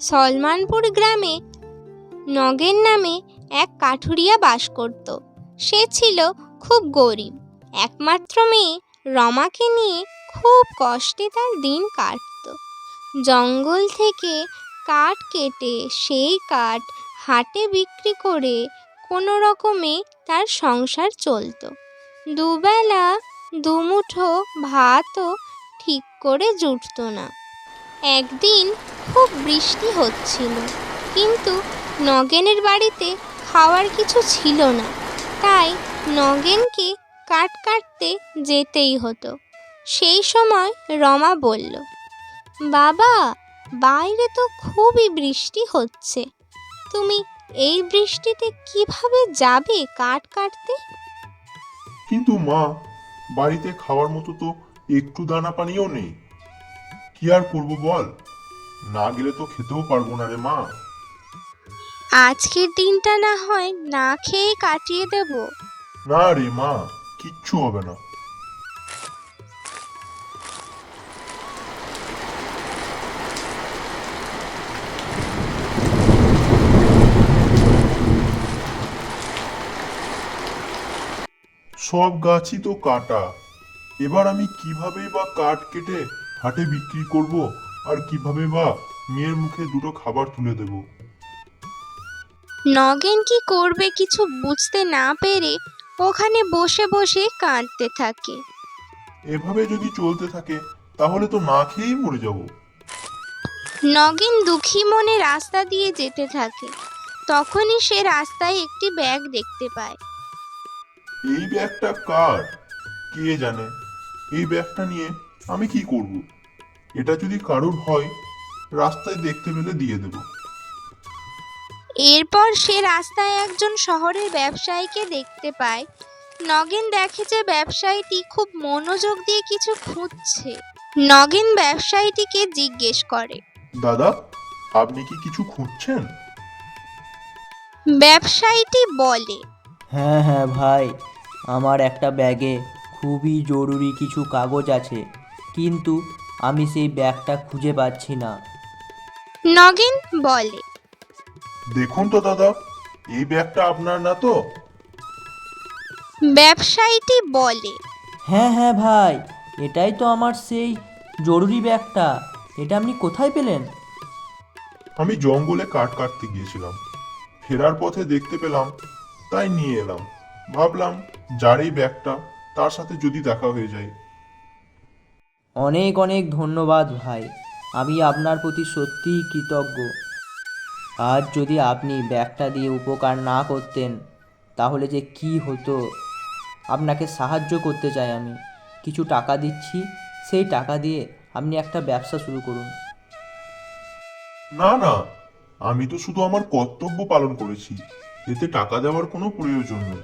সলমানপুর গ্রামে নগেন নামে এক কাঠুরিয়া বাস করত। সে ছিল খুব গরিব। একমাত্র মেয়ে রমাকে নিয়ে খুব কষ্টে তার দিন কাটত। জঙ্গল থেকে কাঠ কেটে সেই কাঠ হাটে বিক্রি করে কোনো রকমে তার সংসার চলতো। দুবেলা দুমুঠো ভাতও ঠিক করে জুটতো না। একদিন খুব বৃষ্টি হচ্ছিল। কিন্তু নগেনের বাড়িতে খাওয়ার কিছু ছিল না। তাই নগেনকে কাট কাটতে যেতেই হতো। সেই সময় রমা বলল, বাবা, বাইরে তো খুবই বৃষ্টি হচ্ছে। তুমি এই বৃষ্টিতে কীভাবে যাবে কাঠ কাটতে? কিন্তু মা, বাড়িতে খাওয়ার মতো তো একটু দানা পানিও নেই। কি আর করব বল? না গেলে তো খেতেও পারব না রে মা। আজকের দিনটা না হয় না খেয়ে কাটিয়ে দেব। না রে মা কিচ্ছু হবে না। সব গাছই তো কাটা। এবার আমি কীভাবে বা কাঠ কেটে হাটে বিক্রি করব? আর কীভাবে বা মেয়ের মুখে দুটো খাবার তুলে দেব? নগেন কি করবে কিছু বুঝতে না পেরে ওখানে বসে বসে কাঁদতে থাকে। এভাবে যদি চলতে থাকে তাহলে তো না খেয়েই মরে যাব। নগেন দুঃখী মনে রাস্তা দিয়ে যেতে থাকে। তখনই সে রাস্তায় একটি ব্যাগ দেখতে পায়। এই ব্যাগটা কার? কে জানে? এই ব্যাগটা নিয়ে আমি কি করব? এটা যদি কারোর হয় রাস্তায় দেখতে পেলে দিয়ে দেব। এরপর সে রাস্তায় একজন শহরের ব্যবসায়ীকে দেখতে পায়। নগেন দেখে যে ব্যবসায়ীটি খুব মনোযোগ দিয়ে কিছু খুঁজছে। নগেন ব্যবসায়ীটিকে জিজ্ঞেস করে দাদা আপনি কি কিছু খুঁজছেন? ব্যবসায়ীটি বলে হ্যাঁ হ্যাঁ ভাই আমার একটা ব্যাগে খুবই জরুরি কিছু কাগজ আছে। কিন্তু আমি সেই ব্যাগটা খুঁজে পাচ্ছি না। নগেন বলে। দেখুন তো দাদা এই ব্যাগটা আপনার না তো? ব্যবসায়ীটি বলে। হ্যাঁ হ্যাঁ ভাই এটাই তো আমার সেই জরুরি ব্যাগটা। এটা আপনি কোথায় পেলেন? আমি জঙ্গলে কাঠ কাটতে গিয়েছিলাম। ফেরার পথে দেখতে পেলাম তাই নিয়ে এলাম। ভাবলাম যার এই ব্যাগটা তার সাথে যদি দেখা হয়ে যায়। অনেক অনেক ধন্যবাদ ভাই। আমি আপনার প্রতি সত্যিই কৃতজ্ঞ। আজ যদি আপনি ব্যাগটা দিয়ে উপকার না করতেন তাহলে যে কি হতো? আপনাকে সাহায্য করতে চাই আমি। কিছু টাকা দিচ্ছি সেই টাকা দিয়ে আপনি একটা ব্যবসা শুরু করুন। না না আমি তো শুধু আমার কর্তব্য পালন করেছি। এতে টাকা দেওয়ার কোনো প্রয়োজন নেই।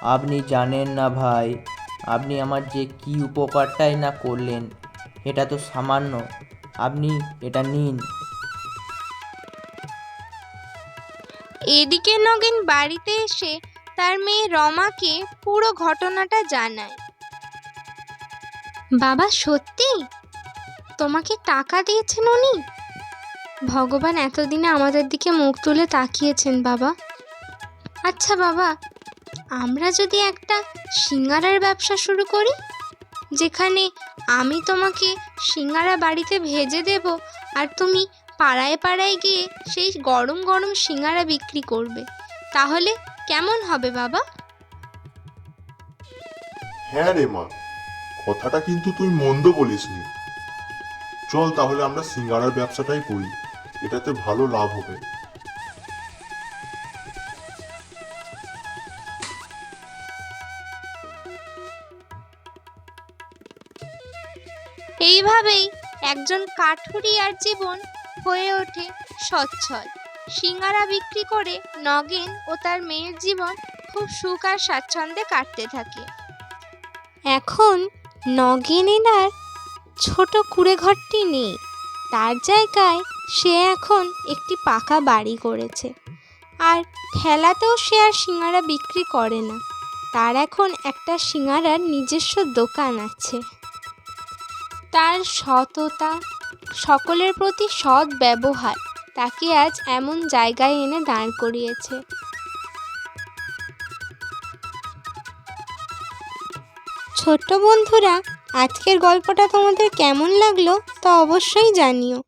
আপনি জানেন না ভাই আপনি আমার যে কি উপকারটাই না করলেন, এটা তো সামান্য। আপনি এটা নিন। এদিকে নগেন বাড়িতে এসে তার মেয়ে রমাকে পুরো ঘটনাটা জানায়। বাবা, সত্যি? তোমাকে টাকা দিয়েছেন উনি? ভগবান এতদিনে আমাদের দিকে মুখ তুলে তাকিয়েছেন বাবা। আচ্ছা বাবা আমরা যদি একটা সিঙ্গারার ব্যবসা শুরু করি, যেখানে আমি তোমাকে সিঙ্গারা বাড়িতে ভেজে দেব আর তুমি পাড়ায় পাড়ায় গিয়ে সেই গরম গরম সিঙ্গারা বিক্রি করবে, তাহলে কেমন হবে বাবা? হ্যাঁ রে মা, কথাটা কিন্তু তুই মন্দ বলিসনি। চল তাহলে আমরা সিঙ্গারার ব্যবসাটাই করি, এটাতে ভালো লাভ হবে। এইভাবেই একজন কাঠুরিয়ার জীবন হয়ে ওঠে সচ্ছল। সিঙ্গারা বিক্রি করে নগেন ও তার মেয়ের জীবন খুব সুখ আর স্বাচ্ছন্দ্যে কাটতে থাকে। এখন নগেনের আর ছোট কুড়ে ঘরটি নেই। তার জায়গায় সে এখন একটি পাকা বাড়ি করেছে। আর ঠেলাতেও সে আর সিঙ্গারা বিক্রি করে না। তার এখন একটা সিঙ্গারার নিজস্ব দোকান আছে। তার সততা, সকলের প্রতি সৎ ব্যবহার তাকে আজ এমন জায়গায় এনে দাঁড় করিয়েছে। ছোট্ট বন্ধুরা, আজকের গল্পটা তোমাদের কেমন লাগল তা অবশ্যই জানিও।